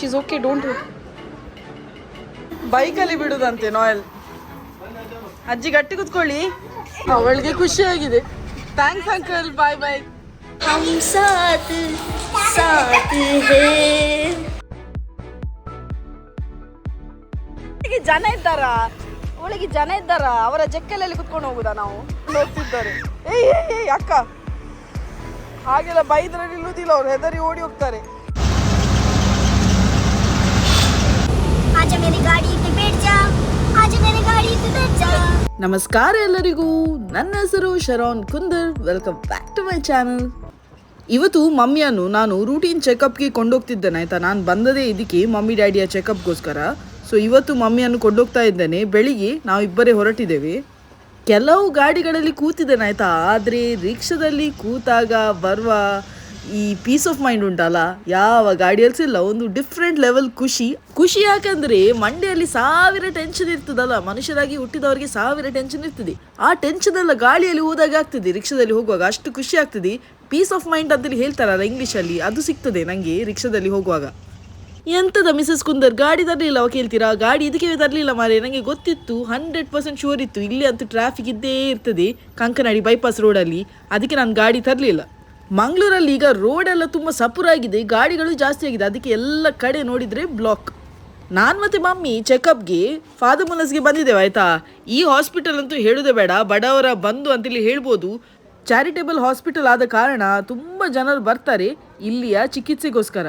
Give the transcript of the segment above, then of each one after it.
She's okay don't ಬೈಕಲ್ಲಿ ಬಿಡುದಂತೆ ನಾಯಲ್ ಅಜ್ಜಿ ಗಟ್ಟಿ ಕುತ್ಕೊಳ್ಳಿ. ಅವಳಿಗೆ ಖುಷಿ ಆಗಿದೆ. ಥ್ಯಾಂಕ್ಸ್ ಅಂಕಲ್ ಬಾಯ್ ಬಾಯ್ ಜನ ಇದ್ದಾರಾ? ಅವಳಿಗೆ ಜನ ಇದ್ದಾರಾ? ಅವರ ಜಕ್ಕಲಲ್ಲಿ ಕುತ್ಕೊಂಡು ಹೋಗುದಾ ನಾವು? ಹೋಗ್ತಿದ್ದಾರೆ ಏಯ್ ಏಯ್ ಅಕ್ಕ. ಹಾಗೆಲ್ಲ ಬೈದ್ರಲ್ಲಿ ಇಲ್ಲುದಿಲ್ಲ ಅವ್ರು ಹೆದರಿ ಓಡಿ ಹೋಗ್ತಾರೆ. ನಮಸ್ಕಾರ ಎಲ್ಲರಿಗೂ. ನನ್ನ ಹೆಸರು Sharon Kundar. Welcome back to my channel ಇವತ್ತು ಮಮ್ಮಿಯನ್ನು ನಾನು ರೂಟೀನ್ ಚೆಕಪ್ಗೆ ಕೊಂಡೋಗ್ತಿದ್ದೇನೆ, ಆಯಿತಾ? ನಾನು ಬಂದದೇ ಇದಕ್ಕೆ ಮಮ್ಮಿ ಡ್ಯಾಡಿಯ ಚೆಕಪ್ಗೋಸ್ಕರ ಸೊ ಇವತ್ತು ಮಮ್ಮಿಯನ್ನು ಕೊಂಡೋಗ್ತಾ ಇದ್ದೇನೆ. ಬೆಳಿಗ್ಗೆ ನಾವು ಇಬ್ಬರೇ ಹೊರಟಿದ್ದೇವೆ. ಕೆಲವು ಗಾಡಿಗಳಲ್ಲಿ ಕೂತಿದ್ದೇನೆ, ಆಯಿತಾ? ಆದರೆ ರಿಕ್ಷಾದಲ್ಲಿ ಕೂತಾಗ ಬರುವ ಈ ಪೀಸ್ ಆಫ್ ಮೈಂಡ್ ಉಂಟಲ್ಲ? ಯಾವ ಗಾಡಿಯಲ್ಲಿ ಇಲ್ಲ, ಒಂದು ಡಿಫ್ರೆಂಟ್ ಲೆವೆಲ್ ಖುಷಿ. ಖುಷಿ ಯಾಕಂದ್ರೆ ಮಂಡೆಯಲ್ಲಿ ಸಾವಿರ ಟೆನ್ಷನ್ ಇರ್ತದಲ್ಲ? ಮನುಷ್ಯರಾಗಿ ಹುಟ್ಟಿದವರಿಗೆ ಸಾವಿರ ಟೆನ್ಷನ್ ಇರ್ತದೆ. ಆ ಟೆನ್ಷನ್ ಎಲ್ಲ ಗಾಳಿಯಲ್ಲಿ ಹೋದಾಗ ಆಗ್ತದೆ, ರಿಕ್ಷಾದಲ್ಲಿ ಹೋಗುವಾಗ ಅಷ್ಟು ಖುಷಿ ಆಗ್ತದೆ. ಪೀಸ್ ಆಫ್ ಮೈಂಡ್ ಅಂತೇಳಿ ಹೇಳ್ತಾರಲ್ಲ ಇಂಗ್ಲೀಷಲ್ಲಿ ಅದು ಸಿಗ್ತದೆ ನನಗೆ ರಿಕ್ಷಾದಲ್ಲಿ ಹೋಗುವಾಗ. ಎಂತದ ಮಿಸಸ್ ಕುಂದರ್, ಗಾಡಿ ತರಲಿಲ್ಲ ಅವ ಕೇಳ್ತೀರಾ ಗಾಡಿ ಇದಕ್ಕೆ ತರಲಿಲ್ಲ ಮಾರೆ ನನಗೆ ಗೊತ್ತಿತ್ತು ಹಂಡ್ರೆಡ್ ಪರ್ಸೆಂಟ್ ಶೂರ್ ಇತ್ತು. ಇಲ್ಲಿ ಅಂತೂ ಟ್ರಾಫಿಕ್ ಇದ್ದೇ ಇರ್ತದೆ, ಕಂಕನಾಡಿ ಬೈಪಾಸ್ ರೋಡಲ್ಲಿ ಅದಕ್ಕೆ ನಾನು ಗಾಡಿ ತರಲಿಲ್ಲ. ಮಂಗಳೂರಲ್ಲಿ ಈಗ ರೋಡೆಲ್ಲ ತುಂಬ ಸಪುರಾಗಿದೆ ಗಾಡಿಗಳು ಜಾಸ್ತಿ ಆಗಿದೆ, ಅದಕ್ಕೆ ಎಲ್ಲ ಕಡೆ ನೋಡಿದರೆ ಬ್ಲಾಕ್ ನಾನು ಮತ್ತು ಮಮ್ಮಿ ಚೆಕಪ್ಗೆ ಫಾದರ್ ಮುಲಸ್ಗೆ ಬಂದಿದ್ದೇವೆ, ಆಯಿತಾ? ಈ ಹಾಸ್ಪಿಟಲ್ ಅಂತೂ ಹೇಳೋದೇ ಬೇಡ, ಬಡವರ ಬಂದು ಅಂತೇಳಿ ಹೇಳ್ಬೋದು. ಚಾರಿಟೇಬಲ್ ಹಾಸ್ಪಿಟಲ್ ಆದ ಕಾರಣ ತುಂಬ ಜನರು ಬರ್ತಾರೆ ಇಲ್ಲಿಯ ಚಿಕಿತ್ಸೆಗೋಸ್ಕರ.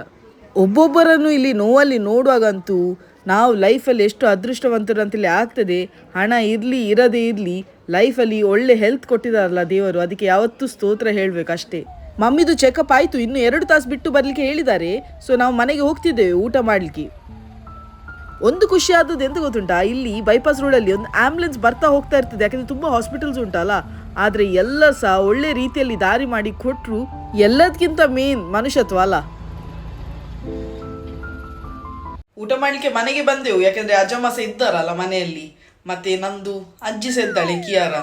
ಒಬ್ಬೊಬ್ಬರನ್ನು ಇಲ್ಲಿ ನೋವಲ್ಲಿ ನೋಡುವಾಗಂತೂ ನಾವು ಲೈಫಲ್ಲಿ ಎಷ್ಟು ಅದೃಷ್ಟವಂತರು ಅಂತೇಳಿ ಆಗ್ತದೆ, ಹಣ ಇರಲಿ, ಇರದೇ ಇರಲಿ ಲೈಫಲ್ಲಿ ಒಳ್ಳೆ ಹೆಲ್ತ್ ಕೊಟ್ಟಿದ್ದಾರಲ್ಲ ದೇವರು, ಅದಕ್ಕೆ ಯಾವತ್ತೂ ಸ್ತೋತ್ರ ಹೇಳಬೇಕು ಅಷ್ಟೇ ಮಮ್ಮಿದು ಚೆಕಪ್ ಆಯಿತು, ಇನ್ನು ಎರಡು ತಾಸು ಬಿಟ್ಟು ಬರಲಿಕ್ಕೆ ಹೇಳಿದ್ದಾರೆ. ಸೊ ನಾವು ಮನೆಗೆ ಹೋಗ್ತಿದ್ದೇವೆ ಊಟ ಮಾಡಲಿಕ್ಕೆ. ಒಂದು ಖುಷಿ ಆದದ್ದು ಎಂತ ಗೊತ್ತುಂಟಾ? ಇಲ್ಲಿ ಬೈಪಾಸ್ ರೋಡಲ್ಲಿ ಒಂದು ಆಂಬುಲೆನ್ಸ್ ಬರ್ತಾ ಹೋಗ್ತಾ ಇರ್ತದೆ. ಯಾಕಂದ್ರೆ ತುಂಬ ಹಾಸ್ಪಿಟಲ್ಸ್ ಉಂಟಲ್ಲ? ಆದರೆ ಎಲ್ಲ ಸಹ ಒಳ್ಳೆ ರೀತಿಯಲ್ಲಿ ದಾರಿ ಮಾಡಿ ಕೊಟ್ಟರು ಎಲ್ಲದಕ್ಕಿಂತ ಮೇನ್ ಮನುಷ್ಯತ್ವ ಅಲ್ಲ. ಊಟ ಮಾಡಲಿಕ್ಕೆ ಮನೆಗೆ ಬಂದೆವು. ಯಾಕಂದ್ರೆ ಅಜ್ಜಮ್ಮ ಸಹ ಇದ್ದಾರಲ್ಲ ಮನೆಯಲ್ಲಿ. ಮತ್ತೆ ನಂದು ಅಜ್ಜಿ ಸಹ ಇದ್ದಾಳೆ ಕಿಯಾರ.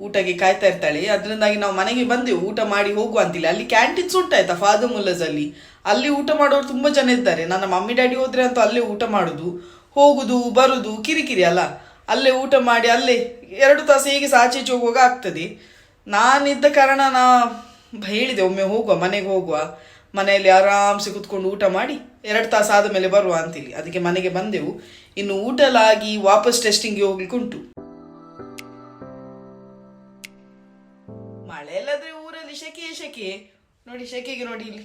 ಊಟಕ್ಕೆ ಕಾಯ್ತಾ ಇರ್ತಾಳೆ. ಅದರಿಂದಾಗಿ ನಾವು ಮನೆಗೆ ಬಂದೆವು. ಊಟ ಮಾಡಿ ಹೋಗುವ ಅಂತಿಲ್ಲ. ಅಲ್ಲಿ ಕ್ಯಾಂಟೀನ್ಸ್ ಉಂಟಾಯ್ತಾ ಫಾದರ್ ಮುಲ್ಲಸ್ ಅಲ್ಲಿ ಊಟ ಮಾಡೋರು ತುಂಬಾ ಜನ ಇದ್ದಾರೆ. ನನ್ನ ಮಮ್ಮಿ, ಡ್ಯಾಡಿ ಹೋದ್ರೆ ಅಂತೂ ಅಲ್ಲೇ ಊಟ ಮಾಡುದು, ಹೋಗುದು, ಬರುದು, ಕಿರಿಕಿರಿ ಅಲ್ಲ. ಅಲ್ಲೇ ಊಟ ಮಾಡಿ, ಅಲ್ಲೇ ಎರಡು ತಾಸು ಹೀಗೆ ಸಾಚೆ ಆಚೆ ಈಚೆ ಹೋಗುವಾಗ ಆಗ್ತದೆ. ನಾನಿದ್ದ ಕಾರಣ ನಾ ಹೇಳಿದೆ, ಒಮ್ಮೆ ಹೋಗುವ, ಮನೆಗೆ ಹೋಗುವ. ಮನೆಯಲ್ಲಿ ಆರಾಮ್ಸೆ ಕುತ್ಕೊಂಡು ಊಟ ಮಾಡಿ, ಎರಡು ತಾಸು ಆದ ಮೇಲೆ ಬರುವ ಅಂತೇಳಿ ಅದಕ್ಕೆ ಮನೆಗೆ ಬಂದೆವು. ಇನ್ನು ಊಟಲಾಗಿ ವಾಪಸ್ ಟೆಸ್ಟಿಂಗ್ಗೆ ಹೋಗ್ಲಿಕ್ಕೆ ಉಂಟು ಮಳೆ ಇಲ್ಲದ್ರೆ ಊರಲ್ಲಿ ಶೆಕೆ ಶೆಕೆ. ನೋಡಿ, ಶೆಕೆಗೆ ನೋಡಿ ಇಲ್ಲಿ.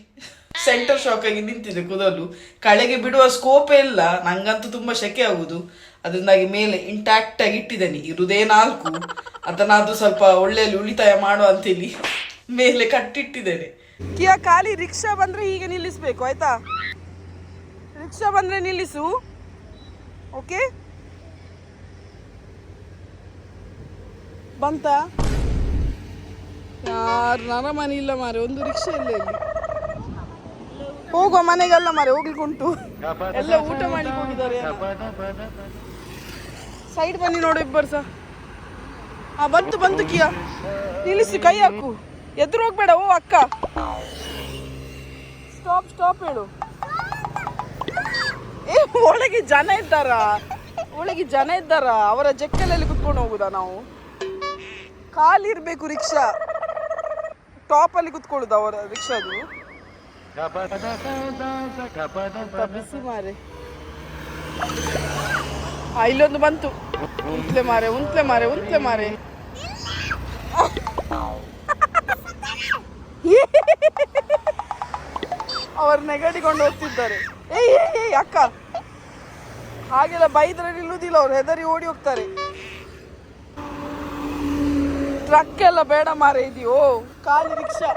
ಸೆಂಟರ್ ಶಾಕ್ ಆಗಿ ನಿಂತಿದೆ ಕೂದಲು. ಕಳೆಗೆ ಬಿಡುವ ಸ್ಕೋಪೇ ಇಲ್ಲ. ನಂಗಂತೂ ತುಂಬಾ ಶೆಕೆ ಆಗುದು ಅದರಿಂದಾಗಿ ಮೇಲೆ ಇಂಟ್ಯಾಕ್ಟ್ ಆಗಿ ಇಟ್ಟಿದ್ದೇನೆ. ಇರುದೇ ನಾಲ್ಕು. ಅದನ್ನಾದ್ರೂ ಸ್ವಲ್ಪ ಒಳ್ಳೆಯಲ್ಲಿ ಉಳಿತಾಯ ಮಾಡುವ ಅಂತೇಳಿ ಮೇಲೆ ಕಟ್ಟಿಟ್ಟಿದ್ದೇನೆ. ಕಿಯ, ಖಾಲಿ ರಿಕ್ಷಾ ಬಂದ್ರೆ ಹೀಗೆ ನಿಲ್ಲಿಸ್ಬೇಕು, ಆಯ್ತಾ? ರಿಕ್ಷಾ ಬಂದ್ರೆ ನಿಲ್ಲಿಸು. ಓಕೆ ಬಂತ? ಯಾರು? ನರಮನೆ ಇಲ್ಲ ಮಾರೆ, ಒಂದು ರಿಕ್ಷಾ ಇಲ್ಲ ಇಲ್ಲಿ. ಹೋಗುವ ಮನೆಗೆಲ್ಲ ಮಾರೆ ಹೋಗ್ಲಿಕ್ಕೆ ಉಂಟು ಎಲ್ಲ ಊಟ ಮಾಡಿ ಹೋಗಿದ್ದಾರೆ. ಸೈಡ್ ಬನ್ನಿ ನೋಡು ಇಬ್ಬರು ಸಹ. ಆ, ಬಂತು ಬಂತು ಕಿಯ. ನಿಲ್ಲಿಸಿ, ಕೈ ಹಾಕು. ಎದುರು ಹೋಗ್ಬೇಡ, ಓ, ಅಕ್ಕ. ಸ್ಟಾಪ್ ಸ್ಟಾಪ್ ಹೇಳು. ಏ, ಒಳಗೆ ಜನ ಇದ್ದಾರ? ಒಳಗೆ ಜನ ಇದ್ದಾರ? ಅವರ ಜಕ್ಕಲಲ್ಲಿ ಕುತ್ಕೊಂಡು ಹೋಗುದಾ ನಾವು? ಕಾಲಿರ್ಬೇಕು ರಿಕ್ಷಾ. ಟಾಪ್ ಅಲ್ಲಿ ಕುತ್ಕೊಳ್ಳುದು ಅವರ ರಿಕ್ಷಾದು. ಬಿಸಿ ಮಾರೆ. ಇಲ್ಲೊಂದು ಬಂತು. ಉಂತ್ಲೆ ಮಾರೆ ಉಂತ್ಲೆ ಮಾರೆ ಉಂತ್ಲೆ ಮಾರೆ. ಅವರು ನೆಗಡಿಕೊಂಡು ಹೋಗ್ತಿದ್ದಾರೆ. ಏಯ್ ಏಯ್ ಅಕ್ಕ. ಹಾಗೆಲ್ಲ ಬೈದ್ರೆ ನಿಲ್ಲುವುದಿಲ್ಲ ಅವ್ರು ಹೆದರಿ ಓಡಿ ಹೋಗ್ತಾರೆ. ಟ್ರಕ್ ಎಲ್ಲ ಬೇಡ ಮಾರೆ ಇದೆಯೋ? ಖಾಲಿ ರಿಕ್ಷಾ.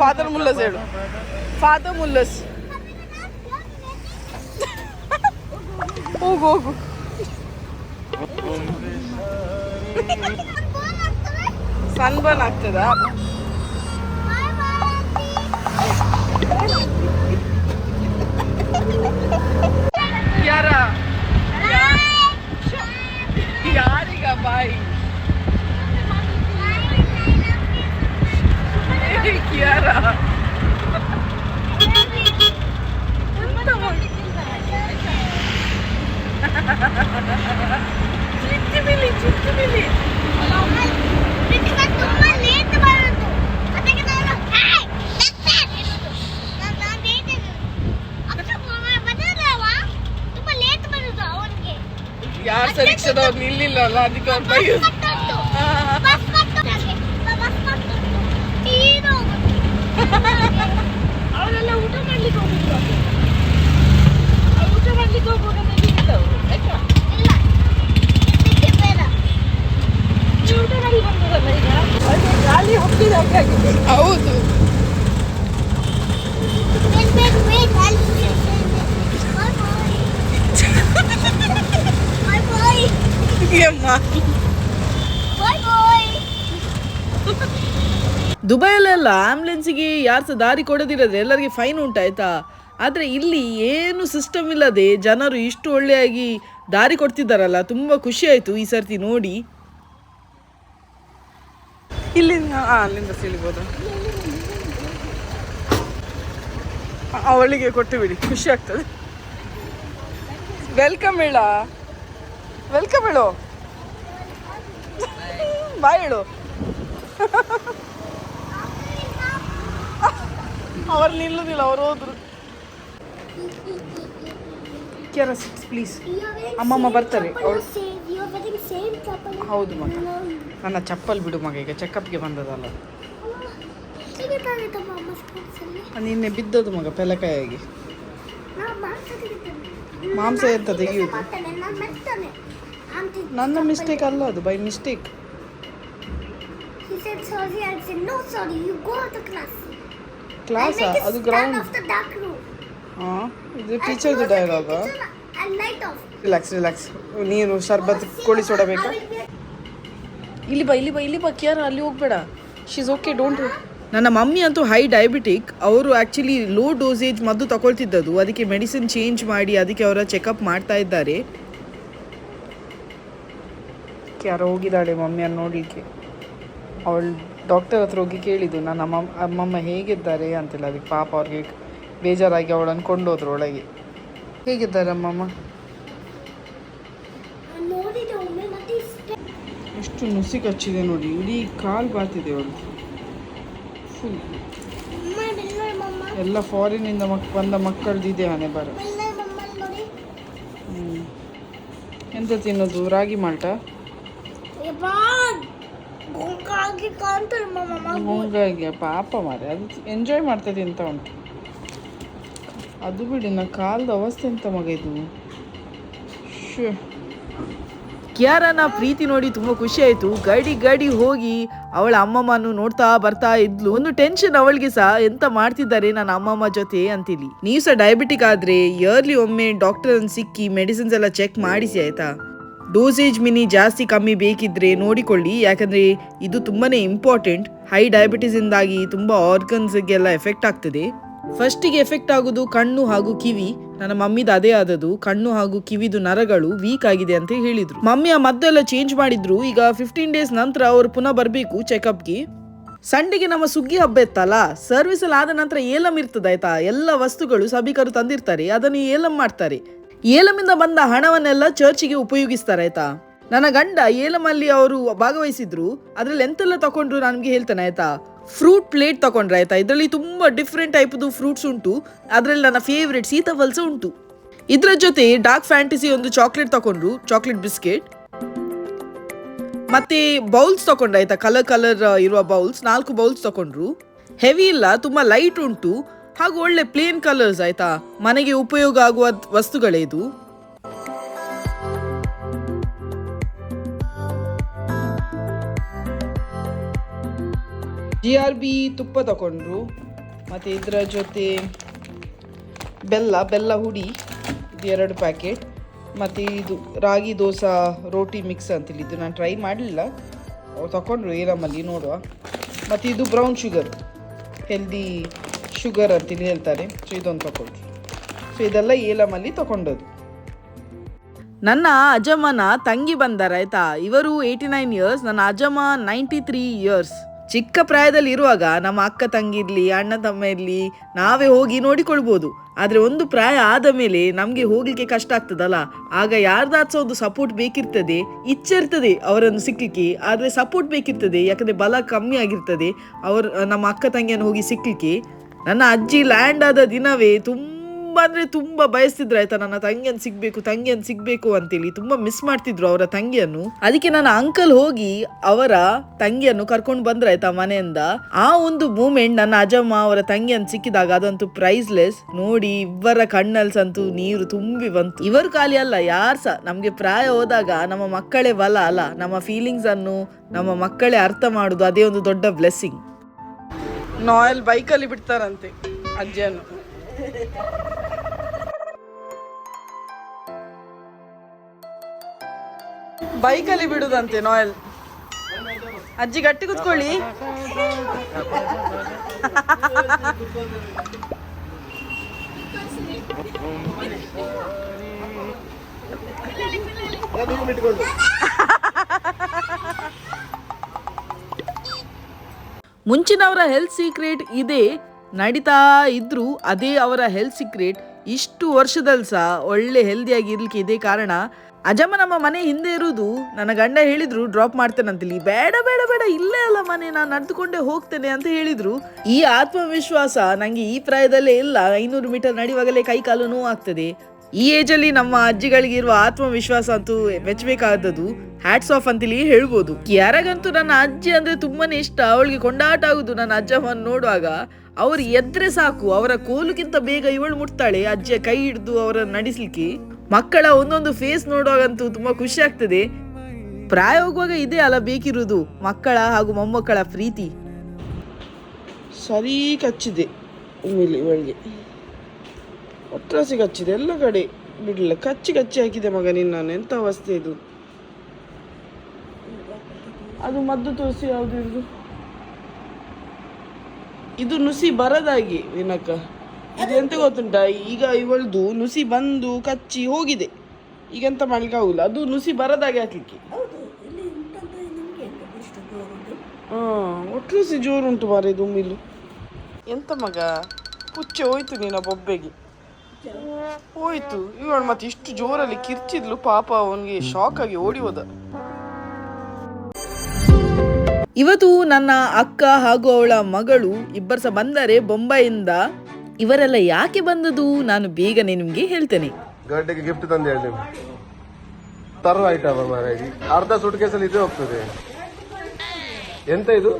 ಫಾದರ್ ಮುಲ್ಲಸ್ ಹೇಳು. ಫಾದರ್ ಮುಲ್ಲಸ್ ಹೋಗು ಹೋಗು. ಸನ್ಬರ್ನ್ ಆಗ್ತದಾ? Yara. Yariga bhai. Kiara. ചിറ്റുമില്ലി ചിറ്റുമില്ലി ಸಹ ರಿಕ್ಷಾದವ್ರು ನಿಲ್ಲಿಲ್ಲ ಅಲ್ಲ ಅದಕ್ಕೆ ಅವ್ರು ಬಸ್. ಬಸ್. ಬಸ್. ಅವರೆಲ್ಲ ಊಟ ಮಾಡ್ಲಿಕ್ಕೆ ಹೋಗಿದ್ರು ಊಟ ಮಾಡ್ಲಿಕ್ಕೆ ಹೋಗುವಾಗ ಆಯ್ತಾ? ಇಲ್ಲ ಇದಕ್ಕೆ ಬೇಡ ನೀವು ಊಟ ಮಾಡಿ ಬಂದದಲ್ಲ ಈಗ ಅದೇ ಗಾಳಿ ಹೋಗ್ತಿದೆ ಹಾಗಾಗಿ ಹೌದು Wait, wait, wait. I'll see you. Bye bye. Bye bye. ದುಬೈಯಲ್ಲೆಲ್ಲ ಆಂಬ್ಯುಲೆನ್ಸಿಗೆ ಯಾರು ಸಹ ದಾರಿ ಕೊಡದಿರೋದ್ರೆ ಎಲ್ಲರಿಗೆ ಫೈನ್ ಉಂಟಾಯ್ತಾ ಆದರೆ ಇಲ್ಲಿ ಏನು ಸಿಸ್ಟಮ್ ಇಲ್ಲದೆ ಜನರು ಇಷ್ಟು ಒಳ್ಳೆಯಾಗಿ ದಾರಿ ಕೊಡ್ತಿದ್ದಾರಲ್ಲ ತುಂಬ ಖುಷಿ ಆಯಿತು ಈ ಸರ್ತಿ ನೋಡಿ. ಇಲ್ಲಿಂದ ಅಲ್ಲಿಂದ ಸಿಳಿಬೋದ ಅವಳಿಗೆ ಕೊಟ್ಟು ಬಿಡಿ ಖುಷಿ ಆಗ್ತದೆ. ವೆಲ್ಕಮ್ ಹೇಳ. ವೆಲ್ಕಮ್ ಹೇಳು. ಬಾಯ್ ಹೇಳು. ಅವ್ರು ನಿಲ್ಲುದಿಲ್ಲ, ಅವ್ರು ಹೋದ್ರು. ಪ್ಲೀಸ್ ಅಮ್ಮಮ್ಮ ಬರ್ತಾರೆ. ಹೌದು ಮಗ. ನನ್ನ ಚಪ್ಪಲ್ ಬಿಡು ಮಗ, ಈಗ ಚೆಕಪ್ಗೆ ಬಂದದಲ್ಲ. ನಿನ್ನೆ ಬಿದ್ದದು ಮಗ, ಪೆಲಕಾಯಾಗಿ. ಮಾಂಸ ಎಂತ ತೆಗೆಯುವುದು ನನ್ನ ಮಿಸ್ಟೇಕ್ ಅಲ್ಲ ಅದು ಬೈ ಮಿಸ್ಟೇಕ್. ಕ್ಲಾಸ್ ಅದು ಗ್ರೌಂಡ್. ಹಾಂ ಇದು ಟೀಚರ್ದು ಡೈಲಾಗ. ರಿಲ್ಯಾಕ್ಸ್ ರಿಲ್ಯಾಕ್ಸ್ ನೀನು ಶರ್ಬತ್ ಕೋಳಿ ಸೊಡಬೇಕಾ ಇಲ್ಲಿ ಬಾ ಇಲ್ಲಿ ಬಾ ಇಲ್ಲಿ ಬಾ ಕೇರ್ ಅಲ್ಲಿ ಹೋಗ್ಬೇಡ. ಶೀಸ್ ಓಕೆ ಡೋಂಟ್ ನನ್ನ ಮಮ್ಮಿ ಅಂತೂ ಹೈ ಡಯಾಬಿಟಿಕ್ ಅವರು ಆ್ಯಕ್ಚುಲಿ ಲೋ ಡೋಸೇಜ್ ಮದ್ದು ತಗೊಳ್ತಿದ್ದದು ಅದಕ್ಕೆ ಮೆಡಿಸಿನ್ ಚೇಂಜ್ ಮಾಡಿ ಅದಕ್ಕೆ ಅವರ ಚೆಕಪ್ ಮಾಡ್ತಾ ಇದ್ದಾರೆ. ಯಾರೋ ಹೋಗಿದ್ದಾಳೆ ಮಮ್ಮಿಯನ್ನು ನೋಡಲಿಕ್ಕೆ? ಅವಳು ಡಾಕ್ಟರ್ ಹತ್ರ ಹೋಗಿ ಕೇಳಿದ್ದು ನನ್ನ ಅಮ್ಮ ಅಮ್ಮಮ್ಮ ಹೇಗಿದ್ದಾರೆ ಅಂತಿಲ್ಲ. ಅದಕ್ಕೆ ಪಾಪ ಅವ್ರಿಗೆ ಬೇಜಾರಾಗಿ ಅವಳನ್ನು ಕೊಂಡೋದ್ರು ಒಳಗೆ. ಹೇಗಿದ್ದಾರೆ ಅಮ್ಮಮ್ಮ? ಎಷ್ಟು ನುಸಿ ಕಚ್ಚಿದೆ ನೋಡಿ. ಇಡೀ ಕಾಲು ಬಾತಿದೆ ಅವಳು. ಬೆಲ್ಲ ಎಲ್ಲ ಫಾರಿನಿಂದ ಮಕ್ ಬಂದ ಮಕ್ಕಳದಿದೆ ಹಣೆ ಬರ. ಎಂತ ತಿನ್ನೋದು? ರಾಗಿ ಮಾಲ್ಟ? ಹಂಗಾಗಿ ಪಾಪ ಮಾರೆ ಅದು ಎಂಜಾಯ್ ಮಾಡ್ತದೆ ಅಂತ ಉಂಟು. ಅದು ಬಿಡಿ, ನಾ ಕಾಲದ ಅವಸ್ಥೆ ಎಂತ ಮಗ ಇದು? ಕಿಯಾರನ ಪ್ರೀತಿ ನೋಡಿ ತುಂಬ ಖುಷಿ ಆಯಿತು. ಗಡಿ ಗಡಿ ಹೋಗಿ ಅವಳ ಅಮ್ಮಮ್ಮನ್ನು ನೋಡ್ತಾ ಬರ್ತಾ ಇದ್ಲು. ಒಂದು ಟೆನ್ಷನ್ ಅವಳಿಗೆ ಸಹ ಎಂತ ಮಾಡ್ತಿದ್ದಾರೆ ನನ್ನ ಅಮ್ಮಮ್ಮ ಜೊತೆ ಅಂತಿಲಿ. ನೀವು ಸಹ ಡಯಾಬಿಟಿಕ್ ಆದ್ರೆ ಇಯರ್ಲಿ ಒಮ್ಮೆ ಡಾಕ್ಟರ್ ಸಿಕ್ಕಿ ಮೆಡಿಸಿನ್ಸ್ ಎಲ್ಲ ಚೆಕ್ ಮಾಡಿಸಿ ಆಯ್ತಾ? ಡೋಸೇಜ್ ಮಿನಿ ಜಾಸ್ತಿ ಕಮ್ಮಿ ಬೇಕಿದ್ರೆ ನೋಡಿಕೊಳ್ಳಿ. ಯಾಕಂದ್ರೆ ಇದು ತುಂಬಾನೇ ಇಂಪಾರ್ಟೆಂಟ್ ಹೈ ಡಯಾಬಿಟಿಸ್ ಇಂದಾಗಿ ತುಂಬಾ ಆರ್ಗನ್ಸ್ಗೆಲ್ಲ ಎಫೆಕ್ಟ್ ಆಗ್ತದೆ. ಫಸ್ಟಿಗೆ ಎಫೆಕ್ಟ್ ಆಗೋದು ಕಣ್ಣು ಹಾಗೂ ಕಿವಿ. ನನ್ನ ಮಮ್ಮಿದು ಅದೇ ಆದದು ಕಣ್ಣು ಹಾಗೂ ಕಿವಿದು ನರಗಳು ವೀಕ್ ಆಗಿದೆ ಅಂತ ಹೇಳಿದ್ರು. ಆ ಮದ್ದೆಲ್ಲ ಚೇಂಜ್ ಮಾಡಿದ್ರು. ಈಗ ಫಿಫ್ಟೀನ್ ಡೇಸ್ ನಂತರ ಅವರು ಪುನಃ ಬರಬೇಕು ಚೆಕಪ್ಗೆ ಸಂಡೆಗೆ ನಮ್ಮ ಸುಗ್ಗಿ ಹಬ್ಬ ಇತ್ತಲ್ಲ ಸರ್ವಿಸ್ ಅಲ್ಲಿ ಆದ ನಂತರ ಏಲಂ ಇರ್ತದೆ ಆಯ್ತಾ? ಎಲ್ಲ ವಸ್ತುಗಳು ಸಭಿಕರು ತಂದಿರ್ತಾರೆ. ಅದನ್ನು ಏಲಂ ಮಾಡ್ತಾರೆ. ಏಲಮಿಂದ ಬಂದ ಹಣವನ್ನೆಲ್ಲ ಚರ್ಚಿಗೆ ಉಪಯೋಗಿಸ್ತಾರೆ ಆಯ್ತಾ? ನನ್ನ ಗಂಡ ಏಲಮಲ್ಲಿ ಅವರು ಭಾಗವಹಿಸಿದ್ರು. ಅದ್ರಲ್ಲಿ ಎಂತೆಲ್ಲ ತಕೊಂಡ್ರು ನನಗೆ ಹೇಳ್ತಾನೆ ಆಯ್ತಾ? ಫ್ರೂಟ್ ಪ್ಲೇಟ್ ತೊಗೊಂಡ್ರೆ ಆಯ್ತಾ? ಇದರಲ್ಲಿ ತುಂಬಾ ಡಿಫ್ರೆಂಟ್ ಟೈಪ್ದು ಫ್ರೂಟ್ಸ್ ಉಂಟು. ಅದರಲ್ಲಿ ನನ್ನ ಫೇವ್ರೆಟ್ ಸೀತಾಫಲ್ಸ ಉಂಟು. ಇದರ ಜೊತೆ ಡಾರ್ಕ್ ಫ್ಯಾಂಟಸಿ ಒಂದು ಚಾಕ್ಲೇಟ್ ತಗೊಂಡ್ರು ಚಾಕ್ಲೇಟ್ ಬಿಸ್ಕೆಟ್ ಮತ್ತೆ ಬೌಲ್ಸ್ ತಗೊಂಡ್ರೆ ಆಯ್ತಾ? ಕಲರ್ ಕಲರ್ ಇರುವ ಬೌಲ್ಸ್ ನಾಲ್ಕು ಬೌಲ್ಸ್ ತಗೊಂಡ್ರು. ಹೆವಿ ಇಲ್ಲ, ತುಂಬಾ ಲೈಟ್ ಉಂಟು. ಹಾಗೂ ಒಳ್ಳೆ ಪ್ಲೇನ್ ಕಲರ್ಸ್ ಆಯ್ತಾ? ಮನೆಗೆ ಉಪಯೋಗ ಆಗುವ ವಸ್ತುಗಳೇ ಇದು. ಜಿ ಆರ್ ಬಿ ತುಪ್ಪ ತಗೊಂಡ್ರು. ಮತ್ತು ಇದರ ಜೊತೆ ಬೆಲ್ಲ ಬೆಲ್ಲ ಹುಡಿ ಇದು ಎರಡು ಪ್ಯಾಕೆಟ್ ಮತ್ತು ಇದು ರಾಗಿ ದೋಸೆ ರೋಟಿ ಮಿಕ್ಸ್ ಅಂತೇಳಿ ಇದು ನಾನು ಟ್ರೈ ಮಾಡಲಿಲ್ಲ. ಅವ್ರು ತಗೊಂಡ್ರು ಏಲಮಲ್ಲಿ ನೋಡುವ. ಮತ್ತು ಇದು ಬ್ರೌನ್ ಶುಗರ್ ಹೆಲ್ದಿ ಶುಗರ್ ಅಂತೇಳಿ ಹೇಳ್ತಾರೆ. ಸೊ ಇದೊಂದು ತಗೊಂಡ್ರು ಸೊ ಇದೆಲ್ಲ ಏಲಮಲ್ಲಿ ತಗೊಂಡದ್ದು ನನ್ನ ಅಜಮ್ಮನ ತಂಗಿ ಬಂದಾರ, ಆಯ್ತಾ? ಇವರು ಏಯ್ಟಿ ನೈನ್ ಇಯರ್ಸ್ ನನ್ನ ಅಜಮ್ಮ ನೈಂಟಿ ತ್ರೀ ಇಯರ್ಸ್ ಚಿಕ್ಕ ಪ್ರಾಯದಲ್ಲಿ ಇರುವಾಗ ನಮ್ಮ ಅಕ್ಕ ತಂಗಿ ಇರಲಿ, ಅಣ್ಣ ತಮ್ಮ ಇರಲಿ, ನಾವೇ ಹೋಗಿ ನೋಡಿಕೊಳ್ಬೋದು. ಆದರೆ ಒಂದು ಪ್ರಾಯ ಆದ ಮೇಲೆ ನಮಗೆ ಹೋಗಲಿಕ್ಕೆ ಕಷ್ಟ ಆಗ್ತದಲ್ಲ? ಆಗ ಯಾರ್ದಾದ್ಸ ಒಂದು ಸಪೋರ್ಟ್ ಬೇಕಿರ್ತದೆ ಇಚ್ಛೆ ಇರ್ತದೆ ಅವರನ್ನು ಸಿಕ್ಕಲಿಕ್ಕೆ ಆದರೆ ಸಪೋರ್ಟ್ ಬೇಕಿರ್ತದೆ, ಯಾಕಂದ್ರೆ ಬಲ ಕಮ್ಮಿ ಆಗಿರ್ತದೆ. ಅವರು, ನಮ್ಮ ಅಕ್ಕ ತಂಗಿಯನ್ನು ಹೋಗಿ ಸಿಕ್ಕಲಿಕ್ಕೆ ನನ್ನ ಅಜ್ಜಿ ಲ್ಯಾಂಡ್ ಆದ ದಿನವೇ ತುಂಬ ಅಂದ್ರೆ ತುಂಬ ಬಯಸ್ತಿದ್ರು ಆಯ್ತಾ ನನ್ನ ತಂಗಿಯನ್ನು ಸಿಗ್ಬೇಕು, ತಂಗಿಯನ್ನು ಸಿಗಬೇಕು ಅಂತೇಳಿ. ತುಂಬ ಮಿಸ್ ಮಾಡ್ತಿದ್ರು ಅವರ ತಂಗಿಯನ್ನು. ಅದಕ್ಕೆ ನನ್ನ ಅಂಕಲ್ ಹೋಗಿ ಅವರ ತಂಗಿಯನ್ನು ಕರ್ಕೊಂಡು ಬಂದ್ರೆ ಆಯ್ತಾ ಮನೆಯಿಂದ. ಆ ಒಂದು ಮೂಮೆಂಟ್ ನನ್ನ ಅಜಮ್ಮ ಅವರ ತಂಗಿಯನ್ನು ಸಿಕ್ಕಿದಾಗ ಅದಂತೂ ಪ್ರೈಸ್ಲೆಸ್ ನೋಡಿ ಇವರ ಕಣ್ಣಲ್ಲಿ ಸಂತು ನೀರು ತುಂಬಿ ಬಂತು. ಇವರು ಖಾಲಿ ಅಲ್ಲ, ಯಾರು ಸಹ ನಮಗೆ ಪ್ರಾಯ ಹೋದಾಗ ನಮ್ಮ ಮಕ್ಕಳೇ ಬಲ ಅಲ್ಲ. ನಮ್ಮ ಫೀಲಿಂಗ್ಸ್ ಅನ್ನು ನಮ್ಮ ಮಕ್ಕಳೇ ಅರ್ಥ ಮಾಡುದು ಅದೇ ಒಂದು ದೊಡ್ಡ ಬ್ಲೆಸ್ಸಿಂಗ್ ನಾಯಲ್ ಬೈಕಲ್ಲಿ ಬಿಡ್ತಾರಂತೆ ಅಜ್ಜಿಯನ್ನು. ಬೈಕಲ್ಲಿ ಬಿಡುದಂತೆ ನೋಯಲ್ ಅಜ್ಜಿ ಗಟ್ಟಿ ಕುತ್ಕೊಳ್ಳಿ. ಮುಂಚಿನವರ ಹೆಲ್ತ್ ಸೀಕ್ರೆಟ್ ಇದೆ. ನಡೀತಾ ಇದ್ದರೂ ಅದೇ ಅವರ ಹೆಲ್ತ್ ಸೀಕ್ರೆಟ್ ಇಷ್ಟು ವರ್ಷದಲ್ಲಿ ಸಹ ಒಳ್ಳೆ ಹೆಲ್ದಿಯಾಗಿ ಇರ್ಲಿಕ್ಕೆ ಇದೇ ಕಾರಣ. ಅಜಮ್ಮ ನಮ್ಮ ಮನೆ ಹಿಂದೆ ಇರುವುದು ನನ್ನ ಗಂಡ ಹೇಳಿದ್ರು ಡ್ರಾಪ್ ಮಾಡ್ತೇನಂತೇಳಿ ಬೇಡ ಬೇಡ ಬೇಡ, ಇಲ್ಲೇ ಅಲ್ಲ ಮನೆ, ನಾನು ನಡೆದುಕೊಂಡೇ ಹೋಗ್ತೇನೆ ಅಂತ ಹೇಳಿದ್ರು. ಈ ಆತ್ಮವಿಶ್ವಾಸ ನನಗೆ ಈ ಪ್ರಾಯದಲ್ಲೇ ಇಲ್ಲ. ಐನೂರು ಮೀಟರ್ ನಡೆಯುವಾಗಲೇ ಕೈ ಕಾಲು ನೋವು ಆಗ್ತದೆ. ಈ ಏಜಲ್ಲಿ ನಮ್ಮ ಅಜ್ಜಿಗಳಿಗೆ ಇರುವ ಆತ್ಮವಿಶ್ವಾಸ ಅಂತೂ ಮೆಚ್ಚಬೇಕಾದದ್ದು. ಹ್ಯಾಟ್ಸ್ ಆಫ್ ಅಂತೇಳಿ ಹೇಳ್ಬೋದು. ಯಾರಾಗಂತೂ ನನ್ನ ಅಜ್ಜಿ ಅಂದ್ರೆ ತುಂಬಾನೇ ಇಷ್ಟ. ಅವಳಿಗೆ ಕೊಂಡಾಟ ಆಗುದು ನನ್ನ ಅಜ್ಜಮ್ಮನ್ನು ನೋಡುವಾಗ. ಅವ್ರು ಎದ್ರೆ ಸಾಕು, ಅವರ ಕೋಲುಗಿಂತ ಬೇಗ ಇವಳು ಮುಟ್ತಾಳೆ ಅಜ್ಜ ಕೈ ಹಿಡಿದು ಅವರನ್ನು ನಡೆಸ್ಲಿಕ್ಕೆ. ಮಕ್ಕಳ ಒಂದೊಂದು ಫೇಸ್ ನೋಡುವಾಗಂತೂ ತುಂಬಾ ಖುಷಿ ಆಗ್ತದೆ. ಪ್ರಾಯ ಹೋಗುವಾಗ ಇದೇ ಅಲ್ಲ ಬೇಕಿರುವುದು ಮಕ್ಕಳ ಹಾಗೂ ಮೊಮ್ಮಕ್ಕಳ ಪ್ರೀತಿ. ಸರಿ ಕಚ್ಚಿದೆ ಇವಳಿಗೆ. ಒಟ್ರಾಸಿ ಕಚ್ಚಿದೆ, ಎಲ್ಲ ಕಡೆ ಬಿಡಲಿಲ್ಲ. ಕಚ್ಚಿ ಕಚ್ಚಿ ಹಾಕಿದೆ ಮಗ ನಿನ್ನ ಎಂತ ಅವಸ್ಥೆ ಇದು? ಅದು ಮದ್ದು ತೋರಿಸಿ ಯಾವುದು ಇದು ನುಸಿ ಬರದಾಗಿ ವಿನಕ ಇದು ಎಂತ ಗೊತ್ತುಂಟ? ಈಗ ಇವಳದು ನುಸಿ ಬಂದು ಕಚ್ಚಿ ಹೋಗಿದೆ. ಈಗ ಎಂತ ಮಾಡ್ಲಿಕ್ಕೆ ಆಗುಲ್ಲ ಅದು ನುಸಿ ಬರದಾಗೆ ಹಾಕ್ಲಿಕ್ಕೆ. ಹಾ ನುಸಿ ಜೋರುಂಟು ಮಾರೆ ಇದು ಉಮ್ಮಿಲು ಎಂತ ಮಗ? ಕುಚ್ಚೆ ಹೋಯ್ತು ನಿನ್ನ ಬೊಬ್ಬೆಗೆ. ಹೋಯ್ತು. ಇವಳು ಮತ್ತೆ ಇಷ್ಟು ಜೋರಲ್ಲಿ ಕಿರ್ಚಿದ್ಲು. ಪಾಪ ಅವನಿಗೆ ಶಾಕ್ ಆಗಿ ಓಡಿ ಹೋದ. ಇವತ್ತು ನನ್ನ ಅಕ್ಕ ಹಾಗೂ ಅವಳ ಮಗಳು ಇಬ್ಬರು ಸಹ ಬಂದರೆ ಬೊಂಬೈಯಿಂದ. ಇವರೆಲ್ಲ ಯಾಕೆ ಬಂದದು ನಾನು ಬೇಗನೆ ನಿಮ್ಗೆ ಹೇಳ್ತೇನೆ. ಗರ್ಡೆಗೆ ಗಿಫ್ಟ್ ತಂದು ಹೇಳಿ ತರುವ ಐಟಮ್ ಅರ್ಧ ಸುಟ್ ಕೇಸಲ್ಲಿ ಇದೇ ಹೋಗ್ತದೆ. ಎಂತ ಇದು?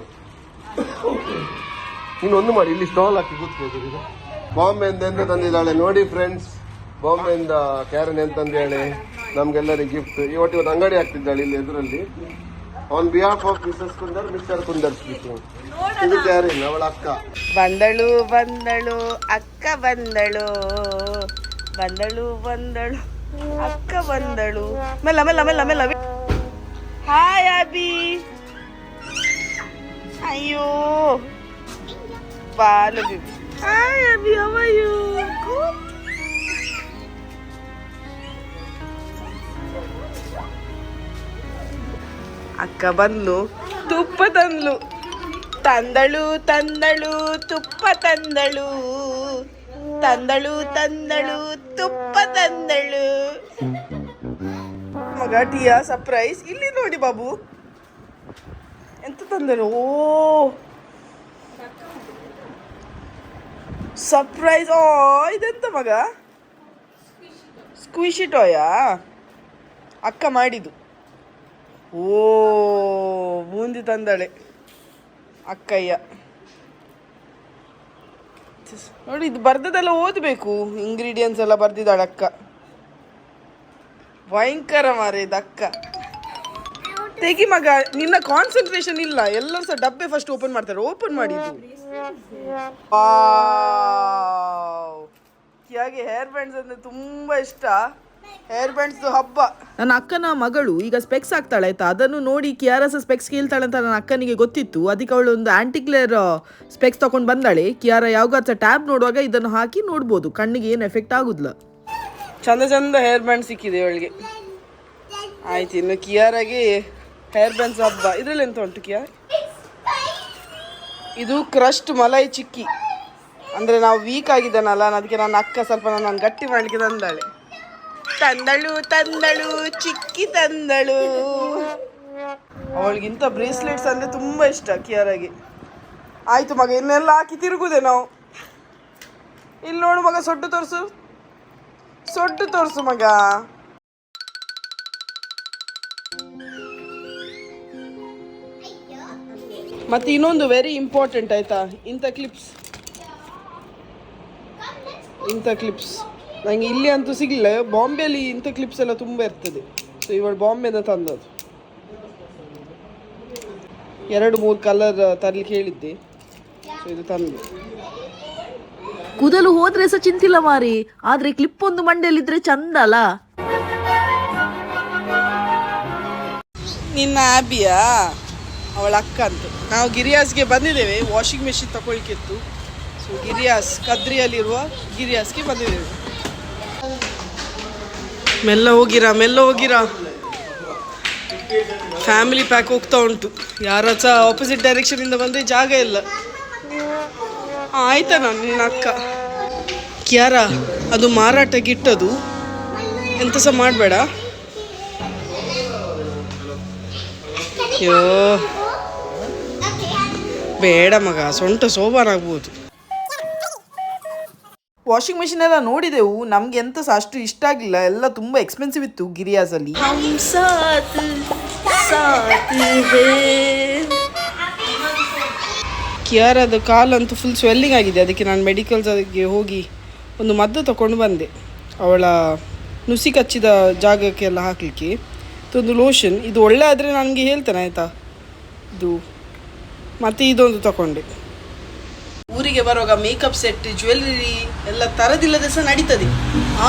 ಇನ್ನೊಂದು ಮಾಡಿ. ಇಲ್ಲಿ ಸ್ಟಾಲ್ ಹಾಕಿ ಕೂತ್ಕೋದು ಬಾಂಬೆ ಬಾಂಬೆಯಿಂದ ಎಂತ ತಂದಿದ್ದಾಳೆ ನೋಡಿ ಫ್ರೆಂಡ್ಸ್ ಬಾಂಬೆಯಿಂದ ಕ್ಯಾರನ್ ಎಂತಂದೇಳಿ ನಮ್ಗೆಲ್ಲರಿಗೆ ಗಿಫ್ಟ್ ಇವತ್ತು ಇವತ್ತು ಅಂಗಡಿ ಹಾಕ್ತಿದ್ದಾಳೆ ಇಲ್ಲಿ ಎದುರಲ್ಲಿ. On behalf of Mrs Kundar Mister Kundar speaking ಇದು ಕ್ಯಾರಿನ್ ಅವಳ ಅಕ್ಕ ಬಂದಳು ಬಂದಳು ಅಕ್ಕ ಬಂದಳು ಬಂದಳು ಬಂದಳು ಅಕ್ಕ ಬಂದಳು ಮೆಲ್ಲ ಮೆಲ್ಲ ಮೆಲ್ಲ ಮೆಲ್ಲ ಹಾಯ್ ಅಬಿ ಅಯ್ಯೋ ಬಾಲು ಬಿಬಿ ಹಾಯ್ ಅಬಿ ಅಕ್ಕ ಬಂದ್ಲು, ತುಪ್ಪ ತಂದ್ಲು. ತಂದಳು ತಂದಳು, ತುಪ್ಪ ತಂದಳು. ತಂದಳು ತಂದಳು, ತುಪ್ಪ ತಂದಳು. ಮಗ, ಟಿಯ ಸರ್ಪ್ರೈಸ್ ಇಲ್ಲಿ ನೋಡಿ ಬಾಬು. ಎಂತ ತಂದಳು ಓ. ಸರ್ಪ್ರೈಸ್ ಓ, ಇದೆಂತ ಮಗ? ಸ್ಕ್ವಿಶಿ ಟಾಯಾ ಅಕ್ಕ ಮಾಡಿದ್ದು. ಓ ಬೂಂದಿ ತಂದಳೆ. ಅಕ್ಕಯ್ಯ. ನೋಡಿ ಇದು ಬರ್ದದೆಲ್ಲ ಓದಬೇಕು. ಇಂಗ್ರೀಡಿಯೆಂಟ್ಸ್ ಎಲ್ಲ ಬರ್ದಿದ್ದಾಳೆ ಅಕ್ಕ. ಭಯಂಕರ ಮಾರೆ ತೆಗಿ ಮಗ, ನಿನ್ನ ಕಾನ್ಸಂಟ್ರೇಷನ್ ಇಲ್ಲ. ಎಲ್ಲರೂ ಸಹ ಡಬ್ಬೆ ಫಸ್ಟ್ ಓಪನ್ ಮಾಡ್ತಾರೆ. ಓಪನ್ ಮಾಡಿ ಕ್ಯಾಗೆ ಹೇರ್ ಬ್ಯಾಂಡ್ಸ್ ಅಂದ್ರೆ ತುಂಬಾ ಇಷ್ಟ. ಹೇರ್ ಬ್ಯಾಂಡ್ಸ್ ಹಬ್ಬ. ನನ್ನ ಅಕ್ಕನ ಮಗಳು ಈಗ ಸ್ಪೆಕ್ಸ್ ಆಗ್ತಾಳೆ ಆಯ್ತಾ? ಅದನ್ನು ನೋಡಿ ಕಿಯಾರಸ ಸ್ಪೆಕ್ಸ್ ಕೇಳ್ತಾಳೆ ಅಂತ ನನ್ನ ಅಕ್ಕನಿಗೆ ಗೊತ್ತಿತ್ತು. ಅದಕ್ಕೆ ಅವಳು ಒಂದು ಆಂಟಿಕ್ಲೇರ್ ಸ್ಪೆಕ್ಸ್ ತಕೊಂಡು ಬಂದಾಳೆ. ಕಿಯಾರ ಯಾವಾಗ ಟ್ಯಾಬ್ ನೋಡುವಾಗ ಇದನ್ನು ಹಾಕಿ ನೋಡ್ಬೋದು. ಕಣ್ಣಿಗೆ ಏನು ಎಫೆಕ್ಟ್ ಆಗುದಿಲ್ಲ. ಚಂದ ಚಂದ ಹೇರ್ ಬ್ಯಾಂಡ್ ಸಿಕ್ಕಿದೆ ಅವಳಿಗೆ. ಆಯ್ತು ಇನ್ನು ಕಿಯಾರಾಗೆ ಹೇರ್ ಬ್ಯಾಂಡ್ಸ್ ಹಬ್ಬ. ಇದ್ರಲ್ಲಿ ಎಂತ ಉಂಟು ಕಿಯಾರ್ ಇದು ಕ್ರಸ್ಟ್ ಮಲೈ ಚಿಕ್ಕಿ. ಅಂದರೆ ನಾವು ವೀಕ್ ಆಗಿದ್ದಾನಲ್ಲ ಅದಕ್ಕೆ ನನ್ನ ಅಕ್ಕ ಸ್ವಲ್ಪ ನನ್ನ ಗಟ್ಟಿ ಮಾಡಲಿಕ್ಕೆ ತಂದಾಳೆ. ತಂದಳು ತಂದಳು, ಚಿಕ್ಕಿ ತಂದಳು. ಅವಳಿಗಿಂತ ಬ್ರೇಸ್ಲೆಟ್ಸ್ ಅಂದರೆ ತುಂಬ ಇಷ್ಟ ಕಿಯರಾಗಿ ಆಯಿತು ಮಗ, ಇನ್ನೆಲ್ಲ ಹಾಕಿ ತಿರುಗುದೆ ನಾವು. ಇಲ್ಲಿ ನೋಡು ಮಗ, ಸೊಡ್ಡು ತೋರಿಸು. ಸೊಡ್ಡು ತೋರಿಸು ಮಗ. ಮತ್ತೆ ಇನ್ನೊಂದು ವೆರಿ ಇಂಪಾರ್ಟೆಂಟ್ ಆಯ್ತಾ? ಇಂಥ ಕ್ಲಿಪ್ಸ್ ಇಂಥ ಕ್ಲಿಪ್ಸ್ ನನಗೆ ಇಲ್ಲಿ ಅಂತೂ ಸಿಗಲಿಲ್ಲ. ಬಾಂಬೆಯಲ್ಲಿ ಇಂಥ ಕ್ಲಿಪ್ಸ್ ಎಲ್ಲ ತುಂಬ ಇರ್ತದೆ. ಸೊ ಇವಳು ಬಾಂಬೆಯಿಂದ ತಂದದ್ದು. ಎರಡು ಮೂರು ಕಲರ್ ತರಲಿಕ್ಕೆ ಹೇಳಿದ್ದೆ. ಸೊ ಇದು ತಂದು. ಕೂದಲು ಹೋದ್ರೆ ಸಹ ಚಿಂತಿಲ್ಲ ಮಾರಿ. ಆದ್ರೆ ಕ್ಲಿಪ್ ಒಂದು ಮಂಡೆಯಲ್ಲಿದ್ರೆ ಚಂದ ಅಲ್ಲ? ನಿನ್ನ ಆಬಿಯಾ ಅವಳ ಅಕ್ಕ ಅಂತ. ನಾವು ಗಿರಿಯಾಸ್ಗೆ ಬಂದಿದ್ದೇವೆ. ವಾಷಿಂಗ್ ಮೆಷಿನ್ ತಗೊಳ್ಕಿತ್ತು ಸೊ ಗಿರಿಯಾಸ್ ಕದ್ರಿಯಲ್ಲಿರುವ ಗಿರಿಯಾಸ್ಗೆ ಬಂದಿದ್ದೇವೆ. ಮೆಲ್ಲ ಹೋಗಿರಾ ಮೆಲ್ಲ ಹೋಗಿರಾ? ಫ್ಯಾಮಿಲಿ ಪ್ಯಾಕ್ ಹೋಗ್ತಾ ಉಂಟು. ಯಾರ ಸಹ ಆಪೋಸಿಟ್ ಡೈರೆಕ್ಷನಿಂದ ಬಂದರೆ ಜಾಗ ಇಲ್ಲ. ಆಯ್ತಾ ನಾನು ನಿನ್ನ ಅಕ್ಕ? ಕ್ಯಾರ, ಅದು ಮಾರಾಟಕ್ಕೆ ಇಟ್ಟದು ಎಂತ ಸಹ ಮಾಡಬೇಡ. ಅಯ್ಯೋ. ಬೇಡ ಮಗ, ಸೊಂಟ ಸೋಬಾನ್ ಆಗ್ಬೋದು. ವಾಷಿಂಗ್ ಮೆಷಿನ್ ಎಲ್ಲ ನೋಡಿದೆವು. ನಮ್ಗೆ ಎಂತ ಸಹ ಅಷ್ಟು ಇಷ್ಟ ಆಗಿಲ್ಲ ಎಲ್ಲ ತುಂಬಾ ಎಕ್ಸ್ಪೆನ್ಸಿವ್ ಇತ್ತು ಗಿರಿಯಾಸಲ್ಲಿ ಕಾಲ್ ಕಾಲಂತೂ ಫುಲ್ ಸ್ವೆಲ್ಲಿಂಗ್ ಆಗಿದೆ. ಅದಕ್ಕೆ ನಾನು ಮೆಡಿಕಲ್ಸ್ಗೆ ಹೋಗಿ ಒಂದು ಮದ್ದು ತಗೊಂಡು ಬಂದೆ. ಅವಳ ನುಸಿ ಕಚ್ಚಿದ ಜಾಗಕ್ಕೆಲ್ಲ ಹಾಕಲಿಕ್ಕೆ. ಇದೊಂದು ಲೋಷನ್ ಇದು ಒಳ್ಳೆ ಆದರೆ ನನಗೆ ಹೇಳ್ತೇನೆ ಆಯಿತಾ? ಇದು ಮತ್ತು ಇದೊಂದು ತಗೊಂಡೆ ಊರಿಗೆ ಬರುವಾಗ ಮೇಕಪ್ ಸೆಟ್ ಜ್ಯುವೆಲ್ಲರಿ ಎಲ್ಲ ತರದಿಲ್ಲದೆ ಸಹ ನಡೀತದೆ.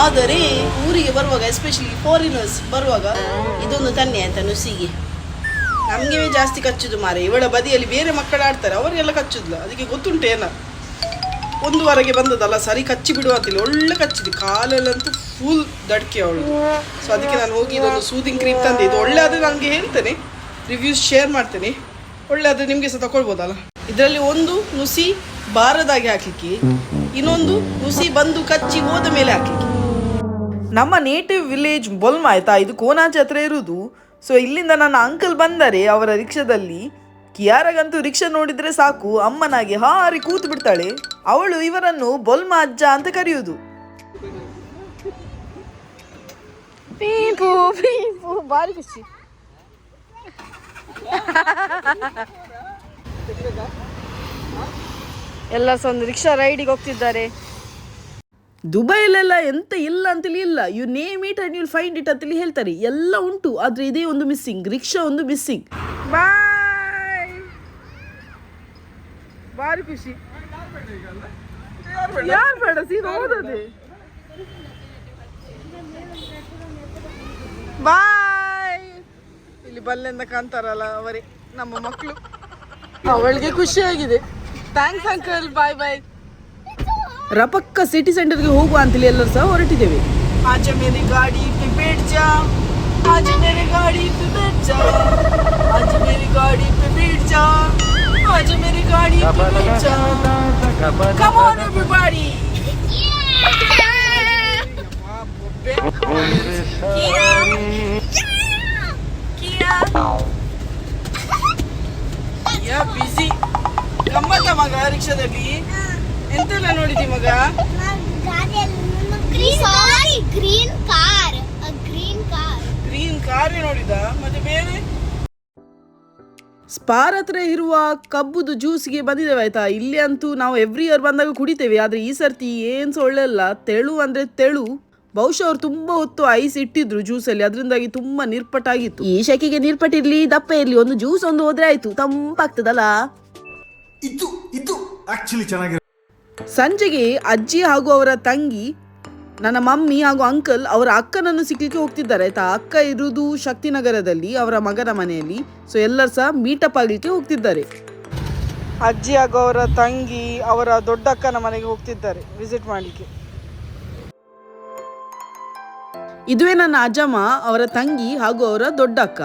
ಆದರೆ ಊರಿಗೆ ಬರುವಾಗ ಎಸ್ಪೆಷಲಿ ಫಾರಿನರ್ಸ್ ಬರುವಾಗ ಇದೊಂದು ತನ್ನೆ ಆಯ್ತಾ ನುಸಿಗೆ. ನಮಗೆ ಜಾಸ್ತಿ ಕಚ್ಚುದು ಮಾರೆ. ಇವಳ ಬದಿಯಲ್ಲಿ ಬೇರೆ ಮಕ್ಕಳು ಆಡ್ತಾರೆ, ಅವರಿಗೆಲ್ಲ ಕಚ್ಚುದಿಲ್ಲ. ಅದಕ್ಕೆ ಗೊತ್ತುಂಟು ಏನ? ಒಂದು ವಾರಗೆ ಬಂದದಲ್ಲ ಸರಿ ಕಚ್ಚಿ ಬಿಡುವಂತಿಲ್ಲ ಒಳ್ಳೆ ಕಚ್ಚಿದೆ. ಕಾಲಲ್ಲಂತೂ ಫುಲ್ ದಡ್ಕೆ ಅವಳು. ಸೊ ಅದಕ್ಕೆ ನಾನು ಹೋಗಿ ಇದೊಂದು ಸೂದಿಂಗ್ ಕ್ರೀಮ್ ತಂದೆ. ಇದು ಒಳ್ಳೆ ಆದರೆ ನನಗೆ ಹೇಳ್ತೇನೆ. ರಿವ್ಯೂಸ್ ಶೇರ್ ಮಾಡ್ತೇನೆ. ಒಳ್ಳೆ ಆದರೆ ನಿಮಗೆ ಸಹ ತಗೊಳ್ಬೋದಲ್ಲ ಇದರಲ್ಲಿ ಒಂದು ನುಸಿ ಬಾರದಾಗಿ ಹಾಕ್ಲಿಕ್ಕೆ. ಇನ್ನೊಂದು ಹುಸಿ ಬಂದು ಕಚ್ಚಿ ಹೋದ ಮೇಲೆ ಹಾಕ್ಲಿಕ್ಕೆ. ನಮ್ಮ ನೇಟಿವ್ ವಿಲೇಜ್ ಬೊಲ್ಮ ಆಯ್ತಾ? ಇದು ಕೋನಾಚೆ ಹತ್ರ ಇರುವುದು ಸೊ ಇಲ್ಲಿಂದ ನನ್ನ ಅಂಕಲ್ ಬಂದರೆ ಅವರ ರಿಕ್ಷಾದಲ್ಲಿ ಕಿಯಾರಗಂತೂ ರಿಕ್ಷಾ ನೋಡಿದ್ರೆ ಸಾಕು, ಅಮ್ಮನಾಗಿ ಹಾರಿ ಕೂತು ಬಿಡ್ತಾಳೆ ಅವಳು ಇವರನ್ನು ಬೊಲ್ಮ ಅಜ್ಜ ಅಂತ ಕರೆಯುವುದು ಬಾರಿ ಖುಷಿ. ಎಲ್ಲ ಸಹ ಒಂದು ರಿಕ್ಷಾ ರೈಡಿಗೆ ಹೋಗ್ತಿದ್ದಾರೆ. ದುಬೈಲೆಲ್ಲ ಎಂತ ಇಲ್ಲ ಅಂತೇಳಿ ಇಲ್ಲ. You name it and you'll find it ಅಂತೇಳಿ ಹೇಳ್ತಾರೆ. ಎಲ್ಲ ಉಂಟು ಆದ್ರೆ ಇದೇ ಒಂದು ಮಿಸ್ಸಿಂಗ್ ರಿಕ್ಷಾ ಒಂದು ಮಿಸ್ಸಿಂಗ್ ಬಾಯ್ ಬಾರಿ ಖುಷಿ. ಯಾರು ಬೇಡ ಸೀದಾ ಓದದೆ ಬಾಯ್ ಇಲ್ಲಿ ಬಲ್ಲೆಂದ ಕಾಣ್ತಾರಲ್ಲ ಅವರೇ ನಮ್ಮ ಮಕ್ಕಳು ಅವಳಿಗೆ ಖುಷಿಯಾಗಿದೆ. ಥ್ಯಾಂಕ್ಸ್ ಅಂಕಲ್ ಬಾಯ್ ಬಾಯ್ ರಪಕ್ಕ ಸಿಟಿ ಸೆಂಟರ್ಗೆ ಹೋಗುವ ಅಂತೇಳಿ ಎಲ್ಲರೂ ಸಹ ಹೊರಟಿದ್ದೇವೆ ಆಚೆ ಮೇರಿ ಗಾಡಿ ಪೆ ಬೇಡ್ ಜಾ ಆಚೆ ಮೇರಿ ಗಾಡಿ ಪೆ ಬೇಡ್ ಜಾ ಆಚೆ ಮೇರಿ ಗಾಡಿ ಪೆ ಬೇಡ್ ಜಾ ಆಚೆ ಮೇರಿ ಗಾಡಿ ಪೆ ಬೇಡ್ ಜಾ come on everybody Kia! Kia! Kia! ಮಗ ರಿಕ್ಷಾದಲ್ಲಿ? ಎಂತೆಲ್ಲ ನೋಡಿದಿ ಮಗ? Sorry green car green car. Green car ನೋಡಿದ? ಮತ್ತೆ ಬೇರೆ? ಸ್ಪಾರ್ ಹತ್ರ ಇರುವ ಕಬ್ಬುದು ಜ್ಯೂಸ್ಗೆ ಬಂದಿದ್ದೇವೆ ಆಯ್ತಾ? ಇಲ್ಲಿ ಅಂತೂ ನಾವು ಎವ್ರಿ ಇಯರ್ ಬಂದಾಗ ಕುಡಿತೇವೆ ಆದ್ರೆ ಈ ಸರ್ತಿ ಏನ್ ಸಹ ಒಳ್ಳೆ ಅಲ್ಲ ತೆಳು ಅಂದ್ರೆ ತೆಳು. ಬಹುಶಃ ಅವ್ರು ತುಂಬಾ ಹೊತ್ತು ಐಸ್ ಇಟ್ಟಿದ್ರು ಜ್ಯೂಸಲ್ಲಿ ಅದರಿಂದಾಗಿ ತುಂಬಾ ನಿರ್ಪಟ್ಟಾಗಿತ್ತು. ಈ ಶೆಕೆಗೆ ನಿರ್ಪಟ್ಟಿರಲಿ ದಪ್ಪ ಇರಲಿ ಒಂದು ಜ್ಯೂಸ್ ಒಂದು ಹೋದ್ರೆ ಆಯಿತು ತಂಪಾಗ್ತದಲ್ಲ? ಇದು ಇದು ಆಕ್ಚುಲಿ ಚೆನ್ನಾಗಿರೋ ಸಂಜೆಗೆ ಅಜ್ಜಿ ಹಾಗೂ ಅವರ ತಂಗಿ ನನ್ನ ಮಮ್ಮಿ ಹಾಗೂ ಅಂಕಲ್ ಅವರ ಅಕ್ಕನನ್ನು ಸಿಗ್ಲಿಕ್ಕೆ ಹೋಗ್ತಿದ್ದಾರೆ. ಆಯ್ತಾ ಅಕ್ಕ ಇರುವುದು ಶಕ್ತಿನಗರದಲ್ಲಿ ಅವರ ಮಗನ ಮನೆಯಲ್ಲಿ. ಸೊ ಎಲ್ಲರೂ ಸಹ ಮೀಟಪ್ ಆಗಲಿಕ್ಕೆ ಹೋಗ್ತಿದ್ದಾರೆ. ಅಜ್ಜಿ ಹಾಗೂ ಅವರ ತಂಗಿ ಅವರ ದೊಡ್ಡ ಅಕ್ಕನ ಮನೆಗೆ ಹೋಗ್ತಿದ್ದಾರೆ ವಿಸಿಟ್ ಮಾಡಲಿಕ್ಕೆ. ಇದುವೇ ನನ್ನ ಅಜ್ಜಮ್ಮ ಅವರ ತಂಗಿ ಹಾಗೂ ಅವರ ದೊಡ್ಡ ಅಕ್ಕ.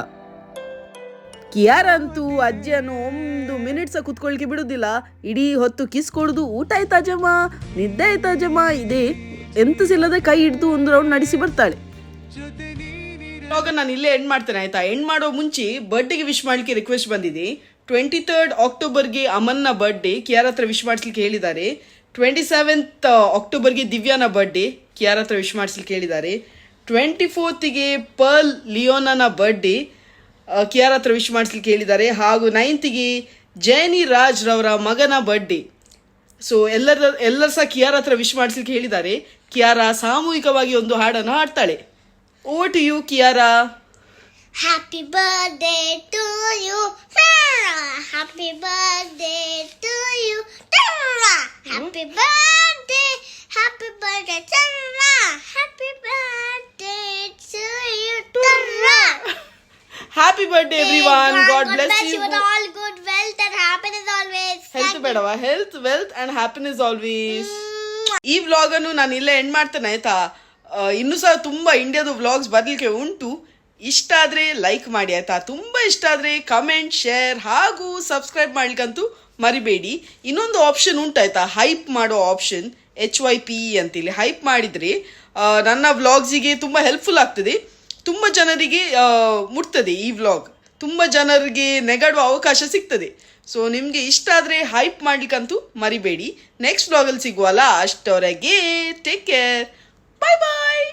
ಕಿಯಾರ ಅಂತೂ ಅಜ್ಜಿಯನ್ನು ಒಂದು ಮಿನಿಟ್ಸ ಕುತ್ಕೊಳ್ಕೆ ಬಿಡುದಿಲ್ಲ. ಇಡೀ ಹೊತ್ತು ಕಿಸ್ ಕೊಡುದು ಊಟ ಆಯ್ತಾ ಜಮ್ಮ? ನಿದ್ದೆ ಆಯ್ತಾ ಜಮ್ಮ? ಇದೆ ಎಂತ ಸಿಲ್ಲದೆ ಕೈ ಹಿಡಿದು ಒಂದು ರೌಂಡ್ ನಡೆಸಿ ಬರ್ತಾಳೆ. ಇವಾಗ ನಾನು ಇಲ್ಲೇ ಎಂಡ್ ಮಾಡ್ತೇನೆ, ಆಯ್ತಾ? ಎಂಡ್ ಮಾಡೋ ಮುಂಚೆ ಬರ್ಡೇಗೆ ವಿಶ್ ಮಾಡ್ಲಿಕ್ಕೆ ರಿಕ್ವೆಸ್ಟ್ ಬಂದಿದೆ. ಟ್ವೆಂಟಿ ತರ್ಡ್ ಅಕ್ಟೋಬರ್ಗೆ ಅಮನ್ನ ಬರ್ಡೇ ಕಿಯಾರ್ ಹತ್ರ ವಿಶ್ ಮಾಡಿಸ್ಲಿಕ್ಕೆ ಹೇಳಿದ್ದಾರೆ. ಟ್ವೆಂಟಿ ಸೆವೆಂತ್ ಅಕ್ಟೋಬರ್ಗೆ ದಿವ್ಯಾನ ಬರ್ಡೇ ಕಿಯಾರ್ ಹತ್ರ ವಿಶ್ ಮಾಡಿಸ್ಲಿಕ್ಕೆ ಹೇಳಿದ್ದಾರೆ. ಟ್ವೆಂಟಿ ಫೋರ್ತಿಗೆ ಪರ್ಲ್ ಲಿಯೋನನ ಬರ್ಡೇ ಕಿಯಾರ ಹತ್ರ ವಿಶ್ ಮಾಡಿಸ್ಲಿಕ್ಕೆ ಹೇಳಿದ್ದಾರೆ. ಹಾಗೂ ನೈನ್ತಿಗೆ ಜೈನಿ ರಾಜ್ ರವರ ಮಗನ ಬರ್ಡೇ ಸೊ ಎಲ್ಲರ ಎಲ್ಲರೂ ಸಹ ಕಿಯಾರ ಹತ್ರ ವಿಶ್ ಮಾಡಿಸ್ಲಿಕ್ಕೆ ಹೇಳಿದ್ದಾರೆ. ಕಿಯಾರ ಸಾಮೂಹಿಕವಾಗಿ ಒಂದು ಹಾಡನ್ನು ಹಾಡ್ತಾಳೆ. ಓ to you Kiara. Happy birthday to you happy birthday to you happy birthday happy birthday Chandra happy birthday to you. Happy birthday everyone God bless you all good wealth and happiness always health ಬೇಡವಾ? Health wealth and happiness always ಈ vlog ಅನ್ನು ನಾನು ಇಲ್ಲೇ end ಮಾಡ್ತೇನೆ ಆಯ್ತಾ? ಇನ್ನು ಸಹ ತುಂಬಾ ಇಂಡಿಯಾದ ವ್ಲಾಗ್ಸ್ ಬರ್ಲಿಕ್ಕೆ ಉಂಟು. ಇಷ್ಟ ಆದ್ರೆ ಲೈಕ್ ಮಾಡಿ ಆಯ್ತಾ? ತುಂಬಾ ಇಷ್ಟ ಆದ್ರೆ ಕಮೆಂಟ್ ಶೇರ್ ಹಾಗೂ ಸಬ್ಸ್ಕ್ರೈಬ್ ಮಾಡ್ಲಿಕ್ಕಂತೂ ಮರಿಬೇಡಿ. ಇನ್ನೊಂದು ಆಪ್ಷನ್ ಉಂಟಾಯ್ತಾ ಹೈಪ್ ಮಾಡೋ ಆಪ್ಷನ್ ಎಚ್ ವೈ ಪಿ ಅಂತೇಳಿ ಹೈಪ್ ಮಾಡಿದ್ರೆ ನನ್ನ ವ್ಲಾಗ್ಸಿಗೆ ತುಂಬಾ ಹೆಲ್ಪ್ಫುಲ್ ಆಗ್ತದೆ. ತುಂಬ ಜನರಿಗೆ ಮುಟ್ತದೆ ಈ ವ್ಲಾಗ್ ತುಂಬ ಜನರಿಗೆ ನೆಗಡುವ ಅವಕಾಶ ಸಿಗ್ತದೆ. ಸೊ ನಿಮಗೆ ಇಷ್ಟ ಆದರೆ ಹೈಪ್ ಮಾಡ್ಲಿಕ್ಕಂತೂ ಮರಿಬೇಡಿ. ನೆಕ್ಸ್ಟ್ ವ್ಲಾಗಲ್ಲಿ ಸಿಗುವಲ್ಲ ಅಷ್ಟವರೆಗೆ ಟೇಕ್ ಕೇರ್ ಬಾಯ್ ಬಾಯ್